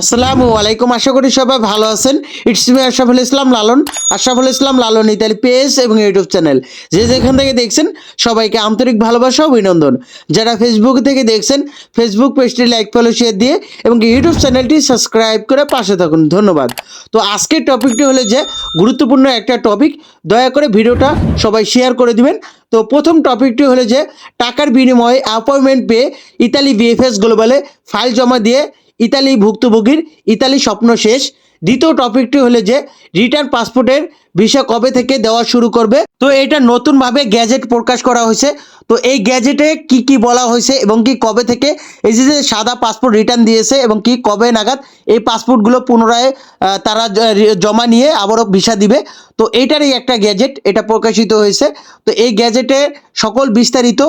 আসসালামু আলাইকুম, আশা করি সবাই ভালো আছেন। It's me Ashraful Islam Lalon. Ashraful Islam Lalon Italy page এবং ইউটিউব চ্যানেল যে যেখান থেকে দেখছেন, সবাইকে আন্তরিক ভালোবাসা অভিনন্দন। যারা ফেসবুক থেকে দেখছেন ফেসবুক পেজটি লাইক ফলো শেয়ার দিয়ে এবং ইউটিউব চ্যানেলটি সাবস্ক্রাইব করে পাশে থাকুন। ধন্যবাদ। তো আজকের টপিকটি হলো যে, গুরুত্বপূর্ণ একটা টপিক দয়া করে ভিডিওটা সবাই শেয়ার করে দিবেন। তো প্রথম টপিকটি হলো যে, টাকার বিনিময়ে অ্যাপয়েন্টমেন্ট পেয়ে ইতালি বিএফএস গ্লোবালে ফাইল জমা দিয়ে ইতালি ভুক্তভোগীর ইতালি স্বপ্ন শেষ। দ্বিতীয় টপিকটি হলো যে রিটার্ন পাসপোর্টের ভিসা কবে থেকে দেওয়া শুরু করবে? তো এটা নতুনভাবে গ্যাজেট প্রকাশ করা হয়েছে। তো এই গ্যাজেটে কি কি বলা হয়েছে এবং কি কবে থেকে? এই যে সাদা পাসপোর্ট রিটার্ন দিয়েছে এবং কি কবে নাগাদ এই পাসপোর্টগুলো পুনরায় তারা জমা নিয়ে আবারও ভিসা দিবে। তো এইটারই একটা গ্যাজেট, এটা প্রকাশিত হয়েছে। তো এই গ্যাজেটে সকল বিস্তারিত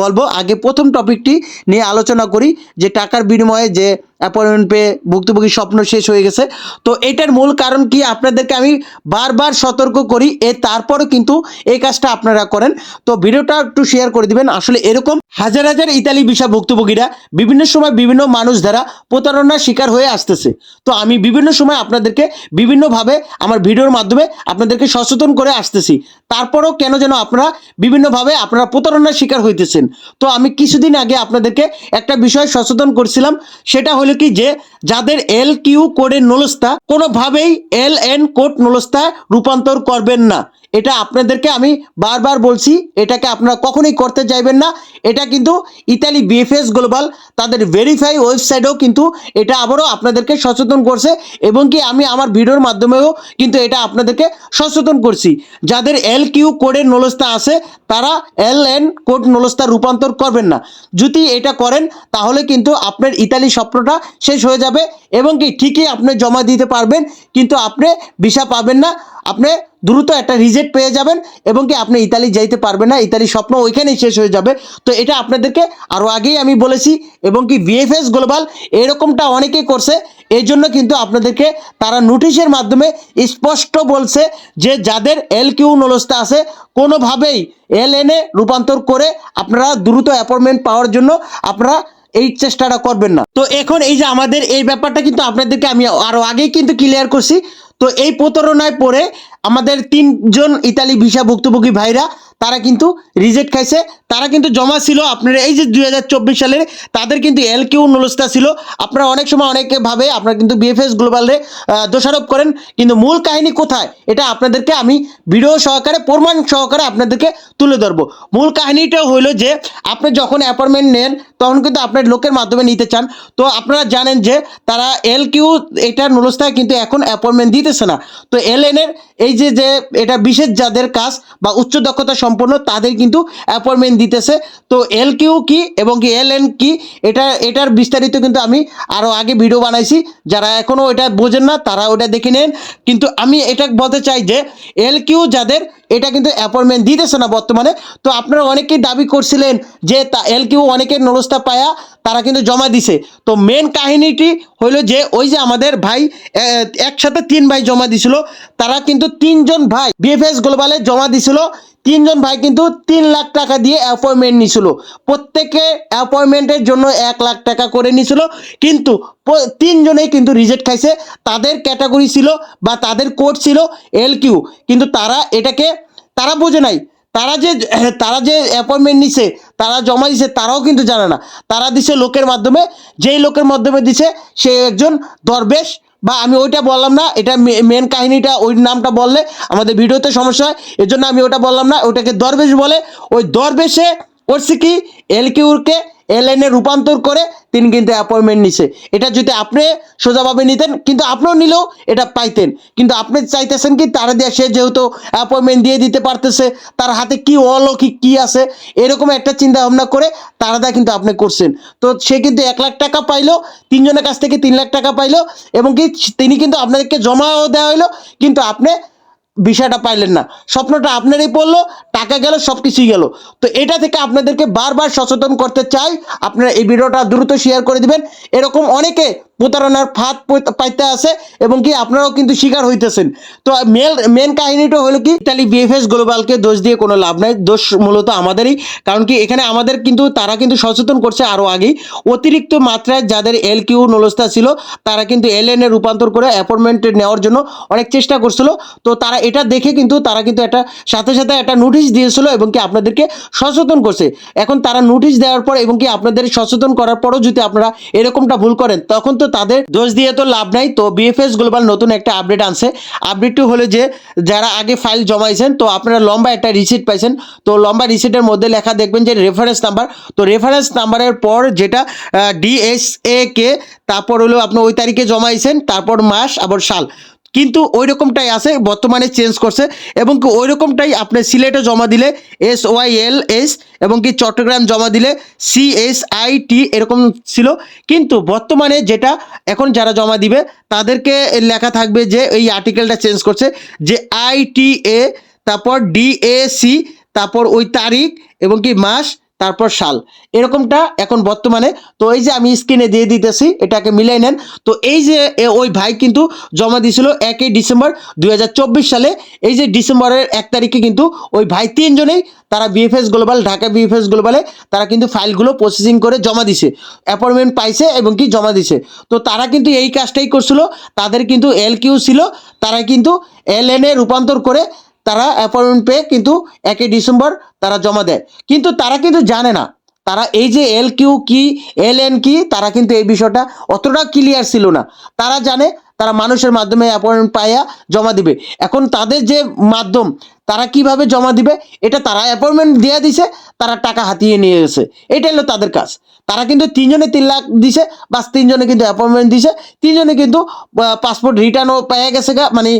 বলব। আগে প্রথম টপিকটি নিয়ে আলোচনা করি, যে টাকার বিনিময়ে যে অ্যাপয়েন্টমেন্ট পেয়ে ভুক্তভোগীর স্বপ্ন শেষ হয়ে গেছে। তো এটার মূল কারণ কি? আপনাদেরকে আমি বারবার সতর্ক করি, এ তারপরও কিন্তু এই কাজটা আপনারা করেন। তো ভিডিওটা একটু শেয়ার করে দিবেন। আসলে এরকম হাজার হাজার ইতালি ভিসা ভুক্তভোগীরা বিভিন্ন সময় বিভিন্ন মানুষ দ্বারা প্রতারণার শিকার হয়ে আসতেছে। তো আমি বিভিন্ন সময় আপনাদেরকে বিভিন্নভাবে আমার ভিডিওর মাধ্যমে আপনাদেরকে সচেতন করে আসতেছি। তারপরও কেন যেন আপনারা বিভিন্নভাবে আপনারা প্রতারণার শিকার হইতেছেন। তো আমি কিছুদিন আগে আপনাদেরকে একটা বিষয় সচেতন করছিলাম। সেটা হলো কি যে, যাদের এল কিউ কোডের নলস্তা কোনোভাবেই এল এন কোড নলস্তা রূপান্তর করবেন না। এটা আপনাদেরকে আমি বারবার বলছি, এটাকে আপনারা কখনোই করতে চাইবেন না। এটা কিন্তু ইতালি বিএফএস গ্লোবাল, তাদের ভেরিফাই ওয়েবসাইটেও কিন্তু এটা আবারও আপনাদেরকে সচেতন করছে এবং কি আমি আমার ভিডিওর মাধ্যমেও কিন্তু এটা আপনাদেরকে সচেতন করছি। যাদের এল কিউ কোডের নলস্তা আছে, তারা এল এন কোড নলস্তা রূপান্তর করবেন না। যদি এটা করেন, তাহলে কিন্তু আপনার ইতালি স্বপ্নটা শেষ হয়ে যাবে এবং কি ঠিকই আপনি জমা দিতে পারবেন, কিন্তু আপনি ভিসা পাবেন না। আপনি দ্রুত একটা রিজেক্ট পেয়ে যাবেন এবং কি আপনি ইতালি যাইতে পারবেন না ইতালি স্বপ্ন ওইখানেই শেষ হয়ে যাবে। তো এটা আপনাদেরকে আরও আগেই আমি বলেছি এবং কি ভিএফএস গ্লোবাল এরকমটা অনেকেই করছে, এই জন্য কিন্তু আপনাদেরকে তারা নোটিশের মাধ্যমে স্পষ্ট বলছে যে যাদের এল কিউ নলস্তা আছে, কোনোভাবেই এল এনে রূপান্তর করে আপনারা দ্রুত অ্যাপয়েন্টমেন্ট পাওয়ার জন্য আপনারা এই চেষ্টাটা করবেন না। তো এখন এই যে আমাদের এই ব্যাপারটা কিন্তু আপনাদেরকে আমি আরও আগেই কিন্তু ক্লিয়ার করছি। তো এই প্রতারণায় পড়ে আমাদের তিনজন ইতালি ভিসা ভুক্তভোগী ভাইরা, তারা কিন্তু রিজেক্ট খাইছে। তারা কিন্তু জমা ছিল আপনার এই যে দুই হাজার চব্বিশ সালের, তাদের কিন্তু এল কিউ নলস্তা ছিল। আপনারা অনেক সময় অনেকে ভাবে আপনারা কিন্তু বিএফএস গ্লোবালে দোষারোপ করেন। কিন্তু মূল কাহিনী কোথায়? এটা আপনাদেরকে আমি ভিডিও সহকারে, প্রমাণ সহকারে আপনাদেরকে তুলে ধরবো। মূল কাহিনীটা হইল যে, আপনি যখন অ্যাপয়েন্টমেন্ট নেন, তখন কিন্তু আপনার লোকের মাধ্যমে নিতে চান। তো আপনারা জানেন যে, তারা এল কিউ এটার নলস্তায় কিন্তু এখন অ্যাপয়েন্টমেন্ট দিতেছে না। তো এল এনের এই যে যে এটা বিশেষ যাদের কাজ বা উচ্চ দক্ষতা সম্পন্ন, তাদের কিন্তু অ্যাপয়েন্টমেন্ট দিতেছে। তো এল কিউ কি এবং কি এল এন কি, এটা, এটার বিস্তারিত কিন্তু আমি আরও আগে ভিডিও বানাইছি। যারা এখনও এটা বোঝেন না, তারা ওটা দেখে নেন। কিন্তু আমি এটা বলতে চাই যে এল কিউ যাদের, এটা কিন্তু অ্যাপয়েন্টমেন্ট দিতেছে না বর্তমানে। তো আপনারা অনেকেই দাবি করছিলেন যে তা এল কিউ অনেকের নলস্তা পায়া তারা কিন্তু জমা দিছে। তো মেন কাহিনীটি হইল যে, ওই যে আমাদের ভাই একসাথে তিন ভাই জমা দিছিল। তারা কিন্তু তিনজন ভাই বিএফএস গ্লোবালে জমা দিছিল। তিনজন ভাই কিন্তু তিন লাখ টাকা দিয়ে অ্যাপয়েন্টমেন্ট নিছিল। প্রত্যেকে অ্যাপয়েন্টমেন্টের জন্য এক লাখ টাকা করে নিছিল। কিন্তু তিনজনেই কিন্তু রিজেক্ট খাইছে। তাদের ক্যাটাগরি ছিল বা তাদের কোড ছিল এল কিন্তু তারা এটাকে, তারা বোঝে নাই তারা যে তারা যে অ্যাপয়েন্টমেন্ট নিছে, তারা জমা দিছে, তারাও কিন্তু জানে না। তারা দিছে লোকের মাধ্যমে, যেই লোকের মাধ্যমে দিছে, সে একজন দরবেশ। বা আমি ওইটা বললাম না, এটা মেন কাহিনীটা, ওই নামটা বললে আমাদের ভিডিওতে সমস্যা হয়। এজন্য আমি ওটা বললাম না, ওটাকে দরবেশ বলে। ওই দরবেশে করছে কি? এল কিউরকে এল রূপান্তর করে তিনি কিন্তু অ্যাপয়েন্টমেন্ট নিছে। এটা যদি আপনি সোজাভাবে নিতেন, কিন্তু আপনিও নিলেও এটা পাইতেন। কিন্তু আপনি চাইতেছেন কি, তারা দিয়ে সে যেহেতু অ্যাপয়েন্টমেন্ট দিয়ে দিতে পারতেছে, তার হাতে কি অলৌকিক কি আছে, এরকম একটা চিন্তা ভাবনা করে তারা দা কিন্তু আপনি করছেন। তো সে কিন্তু এক লাখ টাকা পাইলো, তিনজনের কাছ থেকে তিন লাখ টাকা পাইলো, এবং কি তিনি কিন্তু আপনাদেরকে জমাও দেওয়া হইল, কিন্তু আপনি বিষয়টা পাইলেন না। স্বপ্নটা আপনারই পড়ল, টাকা গেল, সব কিছুই গেল। তো এটা থেকে আপনাদেরকে বারবার সচেতন করতে চাই। আপনারা এই ভিডিওটা দ্রুত শেয়ার করে দিবেন। এরকম অনেকে প্রতারণার ফাঁদ পাইতে আছে এবং কি আপনারাও কিন্তু শিকার হইতেছেন। তো মেল, মেন কাহিনীটা হলো কি ইতালি বিএফএস গ্লোবালকে দোষ দিয়ে কোনো লাভ নাই, দোষ মূলত আমাদেরই। কারণ কি এখানে আমাদের কিন্তু, তারা কিন্তু সচেতন করছে আরও আগেই অতিরিক্ত মাত্রায় যাদের এল কিউ নলস্তা ছিল, তারা কিন্তু এল এনে রূপান্তর করে অ্যাপয়েন্টমেন্ট নেওয়ার জন্য অনেক চেষ্টা করছিল। তো তারা এটা দেখে কিন্তু, তারা কিন্তু একটা, সাথে সাথে একটা নোটিশ দিয়েছিল এবং কি আপনাদেরকে সচেতন করছে। এখন তারা নোটিশ দেওয়ার পর এবং কি আপনাদের সচেতন করার পরও যদি আপনারা এরকমটা ভুল করেন, তখন তো তাদের দোষ দিয়ে তো লাভ নাই। তো বিএফএস গ্লোবাল নতুন একটা আপডেট আনছে। আপডেটটি হলো যে, যারা আগে ফাইল জমাইছেন, তো আপনারা লম্বা একটা রিসিট পাইছেন। তো লম্বা রিসিটের মধ্যে লেখা দেখবেন যে রেফারেন্স নাম্বার তো রেফারেন্স নাম্বারের পর যেটা ডিএসএ কে তারপর হলো আপনি ওই তারিখে জমাইছেন, তারপর মাস, আবার সাল। কিন্তু ওই রকমটাই আছে, বর্তমানে চেঞ্জ করছে এবং কি ওই রকমটাই আপনি সিলেটে জমা দিলে এস ওয়াই এল এস এবং কি চট্টগ্রাম জমা দিলে সি এস আই টি এরকম ছিল। কিন্তু বর্তমানে যেটা এখন যারা জমা দিবে, তাদেরকে লেখা থাকবে যে এই আর্টিকেলটা চেঞ্জ করছে যে আই টি এ তারপর ডি এ সি তারপর ওই তারিখ এবং কি মাস তারপর সাল এরকমটা এখন বর্তমানে। তো এই যে আমি স্ক্রিনে দিয়ে দিতেছি, এটাকে মিলাই নেন। তো এই যে ওই ভাই কিন্তু জমা দিয়েছিল একই ডিসেম্বর দুই হাজার চব্বিশ সালে। এই যে ডিসেম্বরের এক তারিখে কিন্তু ওই ভাই তিনজনেই তারা বিএফএস গ্লোবাল, ঢাকা বিএফএস গ্লোবালে তারা কিন্তু ফাইলগুলো প্রসেসিং করে জমা দিছে। অ্যাপয়েন্টমেন্ট পাইছে এবং কি জমা দিছে। তো তারা কিন্তু এই কাজটাই করছিল। তাদের কিন্তু এল কিউ ছিল। তারা কিন্তু এল এন রূপান্তর করে তারা অ্যাপয়েন্টমেন্ট পেয়ে কিন্তু একই ডিসেম্বর তারা জমা দেয়। কিন্তু তারা কিন্তু জানে না। তারা এই যে এল কিউ কি এল এন কি তারা কিন্তু এই বিষয়টা অতটা ক্লিয়ার ছিল না। তারা জানে, তারা মানুষের মাধ্যমে অ্যাপয়েন্টমেন্ট পাইয়া জমা দিবে। এখন তাদের যে মাধ্যম তারা কীভাবে জমা দিবে? এটা তারা অ্যাপয়েন্টমেন্ট দিয়ে দিছে, তারা টাকা হাতিয়ে নিয়ে গেছে। এটা হলো তাদের কাজ। তারা কিন্তু তিনজনে তিন লাখ দিছে, বাস তিনজনে কিন্তু অ্যাপয়েন্টমেন্ট দিছে। তিনজনে কিন্তু পাসপোর্ট রিটার্নও পেয়ে গেছে গা মানে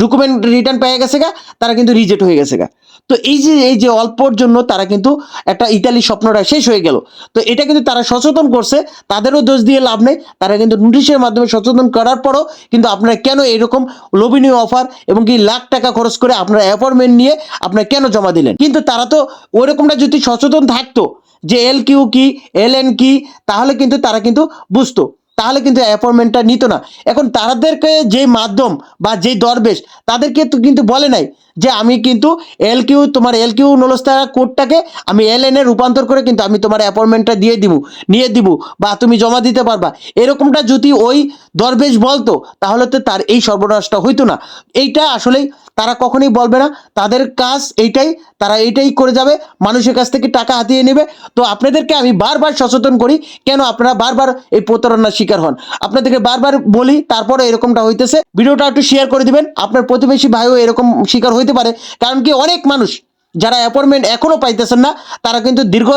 ডকুমেন্ট রিটার্ন পেয়ে গেছে গা, তারা কিন্তু রিজেক্ট হয়ে গেছে গা। তো এই যে এই যে অল্পর জন্য তারা কিন্তু একটা ইতালি স্বপ্নটা শেষ হয়ে গেল। তো এটা কিন্তু তারা সচেতন করছে, তাদেরও দোষ দিয়ে লাভ নেই। তারা কিন্তু নোটিশের মাধ্যমে সচেতন করার পরও কিন্তু আপনারা কেন এরকম লোভনীয় অফার এবং কি লাখ টাকা খরচ করে আপনারা অ্যাপয়েন্টমেন্ট নিয়ে আপনারা কেন জমা দিলেন? কিন্তু তারা তো ওইরকমটা যদি সচেতন থাকতো যে এল কিউ কি এল এন কি, তাহলে কিন্তু তারা কিন্তু বুঝতো। তাহলে কিন্তু অ্যাপয়েন্টমেন্টটা নিত না। এখন তাদেরকে যে মাধ্যম বা যেই দরবেশ, তাদেরকে তো কিন্তু বলে নাই যে আমি কিন্তু এল কিউ তোমার এল কিউ নলস্তা কোডটাকে আমি এল এন রূপান্তর করে কিন্তু আমি তোমার অ্যাপয়েন্টমেন্টটা দিয়ে দিব, নিয়ে দিব বা তুমি জমা দিতে পারবা। এরকমটা যদি ওই দরবেশ বলতো, তাহলে তো তার এই সর্বনাশটা হইতো না। এইটা আসলেই তারা কখনোই বলবে না। তাদের কাজ এইটাই, তারা এইটাই করে যাবে, মানুষের কাছ থেকে টাকা হাতিয়ে নেবে। তো আপনাদেরকে আমি বারবার সচেতন করি, কেন আপনারা বারবার এই প্রতারণার শিকার হন? আপনাদেরকে বারবার বলি তারপরে এরকমটা হইতেছে। ভিডিওটা একটু শেয়ার করে দিবেন। আপনার প্রতিবেশী ভাইও এরকম শিকার হইতে পারে। কারণ কি, অনেক মানুষ যারা অ্যাপয়েন্টমেন্ট এখনও পাইতেছেন না, তারা কিন্তু দীর্ঘ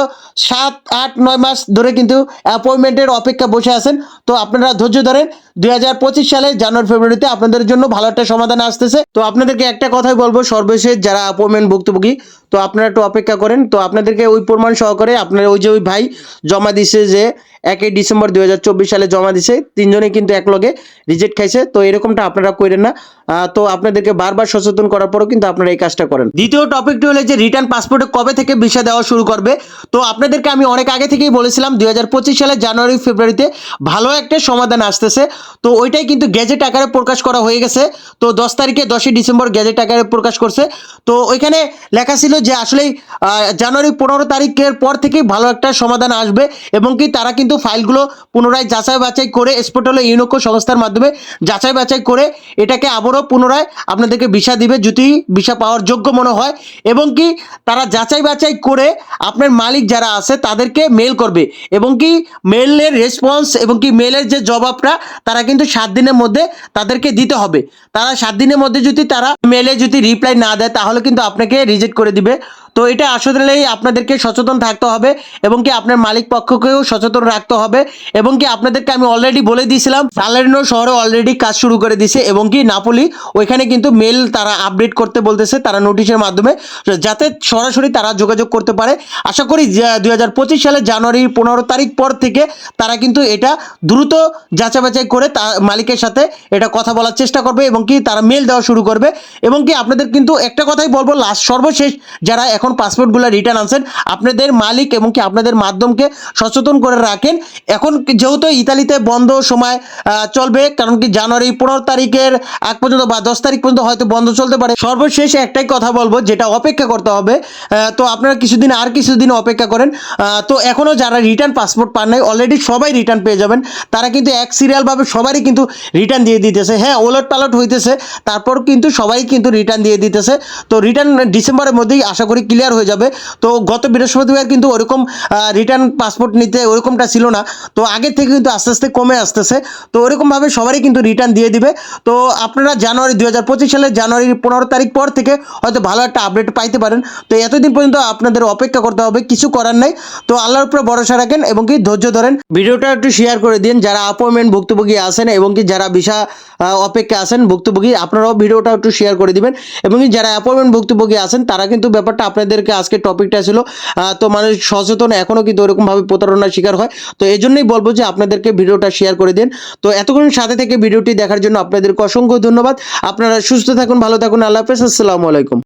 সাত, আট, নয় মাস ধরে কিন্তু অ্যাপয়েন্টমেন্টের অপেক্ষা বসে আছেন। তো আপনারা ধৈর্য ধরেন, দুই হাজার পঁচিশ সালে জানুয়ারি, ফেব্রুয়ারিতে আপনাদের জন্য ভালো একটা সমাধান আসতেছে। তো আপনাদেরকে একটা কথাই বলব, সর্বশেষ যারা অ্যাপয়েন্টমেন্ট ভুক্তভোগী তো আপনারা একটু অপেক্ষা করেন। তো আপনাদেরকে ওই প্রমাণ সহকারে আপনার ওই যে ওই ভাই জমা দিছে যে একই ডিসেম্বর দুই হাজার চব্বিশ সালে জমা দিছে, তিনজনে কিন্তু এক লগে রিজেক্ট খাইছে। তো এরকমটা আপনারা করেন না। তো আপনাদেরকে বারবার সচেতন করার পরও কিন্তু আপনারা এই কাজটা করেন। দ্বিতীয় টপিকটি হলো যে রিটার্ন পাসপোর্টে কবে থেকে ভিসা দেওয়া শুরু করবে? তো আপনাদেরকে আমি অনেক আগে থেকেই বলেছিলাম, দুই হাজার পঁচিশ সালে জানুয়ারি, ফেব্রুয়ারিতে ভালো একটা সমাধান আসতেছে। তো ওইটাই কিন্তু গ্যাজেট আকারে প্রকাশ করা হয়ে গেছে। তো দশ তারিখে দশই ডিসেম্বর গ্যাজেট আকারে প্রকাশ করছে। তো ওইখানে লেখা ছিল যে আসলেই জানুয়ারি পনেরো তারিখের পর থেকেই ভালো একটা সমাধান আসবে এবং কি তারা কিন্তু ফাইলগুলো পুনরায় যাচাই বাছাই করে স্পোর্টাল ইউনোকো সংস্থার মাধ্যমে যাচাই বাছাই করে এটাকে আবারও পুনরায় আপনাদেরকে ভিসা দিবে যদি ভিসা পাওয়ার যোগ্য মনে হয় এবং কি তারা যাচাই বাছাই করে আপনার মালিক যারা আছে তাদেরকে মেল করবে এবং কি মেলের রেসপন্স এবং কি মেলের যে জবাবটা তারা কিন্তু সাত দিনের মধ্যে তাদেরকে দিতে হবে। তারা সাত দিনের মধ্যে যদি তারা মেলে যদি রিপ্লাই না দেয় তাহলে কিন্তু আপনাকে রিজেক্ট করে দিবে। থাকবে তো এটা আসলেই আপনাদেরকে সচেতন থাকতে হবে এবং কি আপনার মালিক পক্ষকেও সচেতন রাখতে হবে এবং কি আপনাদেরকে আমি অলরেডি বলে দিয়েছিলাম, সালারিনো শহরে অলরেডি কাজ শুরু করে দিয়েছে এবং কি নাপোলি, ওইখানে কিন্তু মেল তারা আপডেট করতে বলতেছে, তারা নোটিশের মাধ্যমে, যাতে সরাসরি তারা যোগাযোগ করতে পারে। আশা করি দুই হাজার পঁচিশ সালের জানুয়ারি পনেরো তারিখ পর থেকে তারা কিন্তু এটা দ্রুত যাচাই বাছাই করে তা মালিকের সাথে এটা কথা বলার চেষ্টা করবে এবং কি তারা মেল দেওয়া শুরু করবে। এবং কি আপনাদের কিন্তু একটা কথাই বলব লাস্ট সর্বশেষ যারা এখন পাসপোর্টগুলো রিটার্ন আনছেন, আপনাদের মালিক এবং কি আপনাদের মাধ্যমকে সচেতন করে রাখেন। এখন যেহেতু ইতালিতে বন্ধ সময় চলবে, কারণ কি জানুয়ারি পনেরো তারিখের আগ পর্যন্ত বা দশ তারিখ পর্যন্ত হয়তো বন্ধ চলতে পারে। সর্বশেষ একটাই কথা বলব, যেটা অপেক্ষা করতে হবে তো আপনারা কিছুদিন আর কিছুদিন অপেক্ষা করেন তো এখনও যারা রিটার্ন পাসপোর্ট পান নাই অলরেডি সবাই রিটার্ন পেয়ে যাবেন। তারা কিন্তু এক সিরিয়ালভাবে সবারই কিন্তু রিটার্ন দিয়ে দিতেছে। হ্যাঁ ওলট পালট হইতেছে, তারপর কিন্তু সবাই কিন্তু রিটার্ন দিয়ে দিতেছে। তো রিটার্ন ডিসেম্বরের মধ্যেই আশা করি ক্লিয়ার হয়ে যাবে। তো গত বৃহস্পতিবার কিন্তু ওরকম রিটার্ন পাসপোর্ট নিতে ওরকমটা ছিল না। তো আগের থেকে কিন্তু আস্তে আস্তে কমে আসতেছে। তো ওরকমভাবে সবারই কিন্তু রিটার্ন দিয়ে দিবে। তো আপনারা জানুয়ারি দুই হাজার পঁচিশ সালের জানুয়ারির পনেরো তারিখ পর থেকে হয়তো ভালো একটা আপডেট পাইতে পারেন। তো এতদিন পর্যন্ত আপনাদের অপেক্ষা করতে হবে, কিছু করার নাই। তো আল্লাহর উপরে ভরসা রাখেন এবং কি ধৈর্য ধরেন। ভিডিওটা একটু শেয়ার করে দিন। যারা অ্যাপয়েন্টমেন্ট ভুক্তভোগী আছেন এবং কি যারা ভিসা অপেক্ষা আছেন ভুক্তভোগী, আপনারাও ভিডিওটা একটু শেয়ার করে দিবেন। এবং যারা অ্যাপয়েন্টমেন্ট ভুক্তভোগী আছেন, তারা কিন্তু ব্যাপারটা আপনাদেরকে আজকে টপিকটা ছিল। তো মানুষ সচেতন এখনও কিন্তু ওরকমভাবে প্রতারণার শিকার হয়। তো এই বলব যে আপনাদেরকে ভিডিওটা শেয়ার করে দিন। তো এতক্ষণ সাথে থেকে ভিডিওটি দেখার জন্য আপনাদেরকে অসংখ্য ধন্যবাদ। আপনারা সুস্থ থাকুন, ভালো থাকুন। আল্লাহ হাফেজ। আসসালামু আলাইকুম।